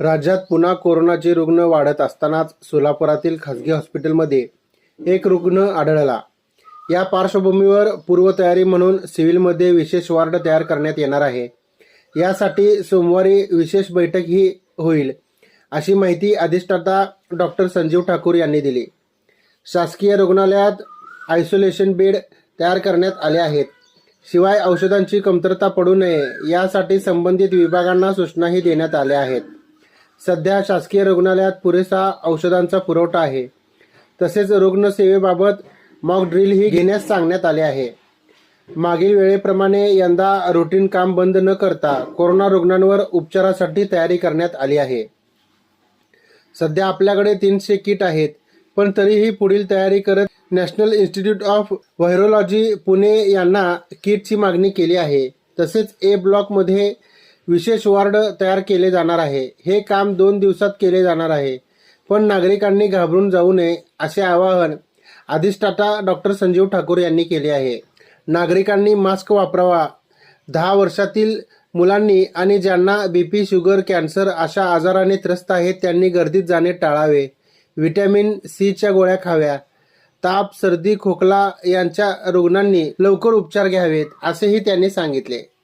राज्यात पुन्हा कोरोनाचे रुग्ण वाढत असतानाच सोलापुरातील खासगी हॉस्पिटलमध्ये एक रुग्ण आढळला. या पार्श्वभूमीवर पूर्वतयारी म्हणून सिव्हिलमध्ये विशेष वार्ड तयार करण्यात येणार आहे. यासाठी सोमवारी विशेष बैठक ही होईल अशी माहिती अधिष्ठाता डॉक्टर संजीव ठाकूर यांनी दिली. शासकीय रुग्णालयात आयसोलेशन बेड तयार करण्यात आले आहेत. शिवाय औषधांची कमतरता पडू नये यासाठी संबंधित विभागांना सूचनाही देण्यात आल्या आहेत. सध्या शासकीय रुग्णालयात पुरेसा औषधांचा पुरवठा आहे. तसेच रुग्णसेवेबाबत मॉक ड्रिल ही घेण्यास सांगण्यात आले आहे. मागील वेळेप्रमाणे यंदा रुटीन काम बंद न करता कोरोना रुग्णांवर उपचारासाठी तयारी करण्यात आली आहे. सध्या आपल्याकडे तीनशे किट आहेत पण तरीही पुढील तयारी करत national institute of virology Pune यांना किटची मागणी केली आहे. तसेच ए ब्लॉकमध्ये विशेष वॉर्ड तयार केले जाणार आहे. हे काम दोन दिवसात केले जाणार आहे. पण नागरिकांनी घाबरून जाऊ नये असे आवाहन अधिष्ठाता डॉक्टर संजीव ठाकूर यांनी केले आहे. नागरिकांनी मास्क वापरावा. दहा वर्षातील मुलांनी आणि ज्यांना बी पी शुगर कॅन्सर अशा आजाराने त्रस्त आहेत त्यांनी गर्दीत जाणे टाळावे. व्हिटॅमिन सीच्या गोळ्या खाव्या. ताप सर्दी खोकला यांच्या रुग्णांनी लवकर उपचार घ्यावेत असेही त्यांनी सांगितले.